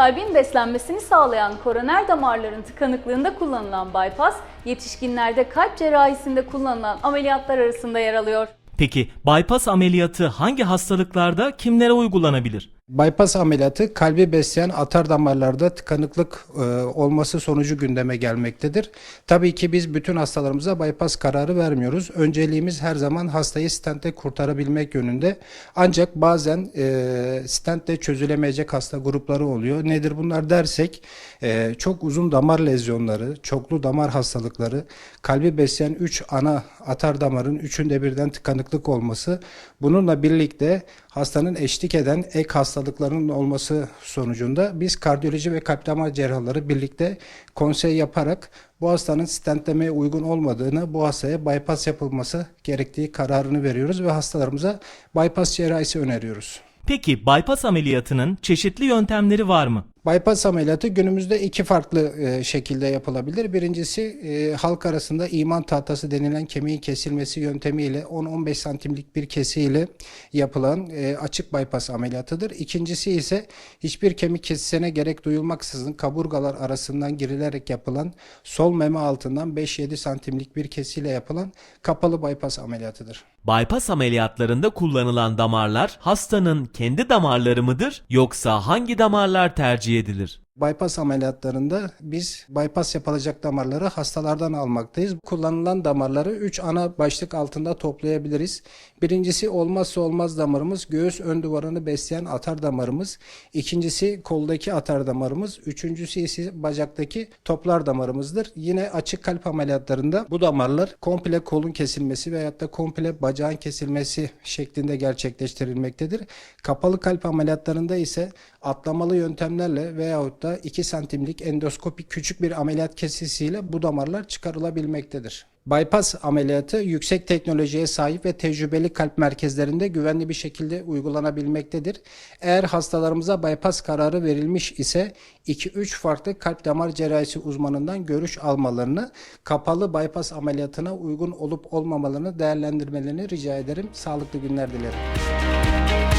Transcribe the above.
kalbin beslenmesini sağlayan koroner damarların tıkanıklığında kullanılan bypass, yetişkinlerde kalp cerrahisinde kullanılan ameliyatlar arasında yer alıyor. Peki bypass ameliyatı hangi hastalıklarda kimlere uygulanabilir? Bypass ameliyatı kalbi besleyen atar damarlarda tıkanıklık e, olması sonucu gündeme gelmektedir. Tabii ki biz bütün hastalarımıza bypass kararı vermiyoruz. Önceliğimiz her zaman hastayı stentle kurtarabilmek yönünde. Ancak bazen e, stentle çözülemeyecek hasta grupları oluyor. Nedir bunlar dersek e, çok uzun damar lezyonları, çoklu damar hastalıkları, kalbi besleyen 3 ana atar damarın üçünde birden tıkanıklık olması. Bununla birlikte hastanın eşlik eden ek hastalıkların olması sonucunda biz kardiyoloji ve kalp damar cerrahları birlikte konsey yaparak bu hastanın stentlemeye uygun olmadığını, bu hastaya bypass yapılması gerektiği kararını veriyoruz ve hastalarımıza bypass cerrahisi öneriyoruz. Peki bypass ameliyatının çeşitli yöntemleri var mı? Bypass ameliyatı günümüzde iki farklı e, şekilde yapılabilir. Birincisi e, halk arasında iman tahtası denilen kemiğin kesilmesi yöntemiyle 10-15 santimlik bir kesiyle yapılan e, açık bypass ameliyatıdır. İkincisi ise hiçbir kemik kesisine gerek duyulmaksızın kaburgalar arasından girilerek yapılan sol meme altından 5-7 santimlik bir kesiyle yapılan kapalı bypass ameliyatıdır. Bypass ameliyatlarında kullanılan damarlar hastanın kendi damarları mıdır yoksa hangi damarlar tercih edilir? Bypass ameliyatlarında biz bypass yapılacak damarları hastalardan almaktayız. Kullanılan damarları 3 ana başlık altında toplayabiliriz. Birincisi olmazsa olmaz damarımız göğüs ön duvarını besleyen atar damarımız. İkincisi koldaki atar damarımız. Üçüncüsü ise bacaktaki toplar damarımızdır. Yine açık kalp ameliyatlarında bu damarlar komple kolun kesilmesi veyahut da komple bacağın kesilmesi şeklinde gerçekleştirilmektedir. Kapalı kalp ameliyatlarında ise atlamalı yöntemlerle veyahut da 2 santimlik endoskopik küçük bir ameliyat kesisiyle bu damarlar çıkarılabilmektedir. Bypass ameliyatı yüksek teknolojiye sahip ve tecrübeli kalp merkezlerinde güvenli bir şekilde uygulanabilmektedir. Eğer hastalarımıza bypass kararı verilmiş ise 2-3 farklı kalp damar cerrahisi uzmanından görüş almalarını, kapalı bypass ameliyatına uygun olup olmamalarını değerlendirmelerini rica ederim. Sağlıklı günler dilerim.